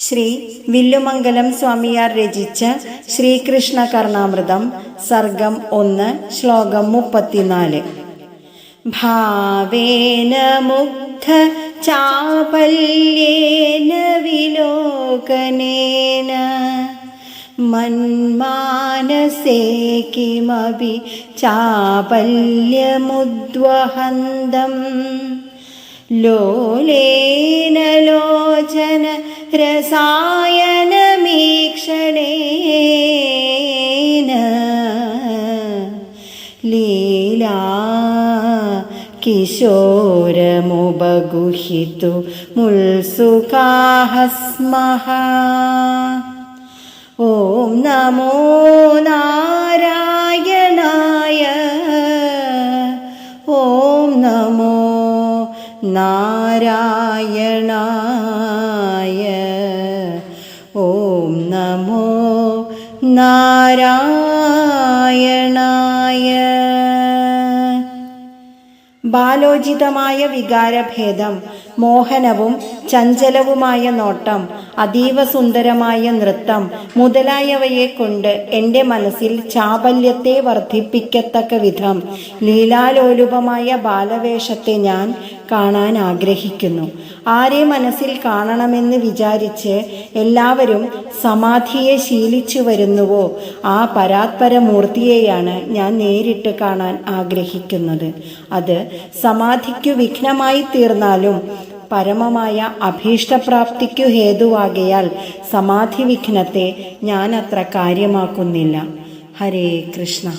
ശ്രീ വില്ലുമംഗലം സ്വാമിയാർ രചിച്ച ശ്രീകൃഷ്ണ കർണാമൃതം സർഗം ഒന്ന് ശ്ലോകം മുപ്പത്തിനാല്. ഭാവേന മുഗ്ധ ചാപല്യേന വിലോകനേന മന്മാനസേ ചാപല്യമുദ്വഹന്തം. ലോലേന ലോചന രസായനമീക്ഷണേന ലീലാ മുത്സുകാഹ സ്മഃ ഓം നമോ നാരായണായ ഓം നമോ നാരായണായ ഓം നമോ നാരായണായ. ബാലോചിതമായ വികാരഭേദം മോഹനവും ചഞ്ചലവുമായ നോട്ടം അതീവ സുന്ദരമായ നൃത്തം മുതലായവയെ കൊണ്ട് എന്റെ മനസ്സിൽ ചാബല്യത്തെ വർദ്ധിപ്പിക്കത്തക്ക വിധം ലീലാലോലുപമായ ബാലവേഷത്തെ ഞാൻ കാണാൻ ആഗ്രഹിക്കുന്നു. ആരെ മനസ്സിൽ കാണണമെന്ന് വിചാരിച്ച് എല്ലാവരും സമാധിയെ ശീലിച്ചു വരുന്നുവോ? ആ പരാത്പരമൂർത്തിയെയാണ് ഞാൻ നേരിട്ട് കാണാൻ ആഗ്രഹിക്കുന്നത്. അത് സമാധിക്കു വിഘ്നമായി തീർന്നാലും പരമമായ അഭീഷ്ടപ്രാപ്തിക്കു ഹേതുവാകയാൽ സമാധി വിഘ്നത്തെ ഞാൻ അത്ര കാര്യമാക്കുന്നില്ല. ഹരേ കൃഷ്ണ.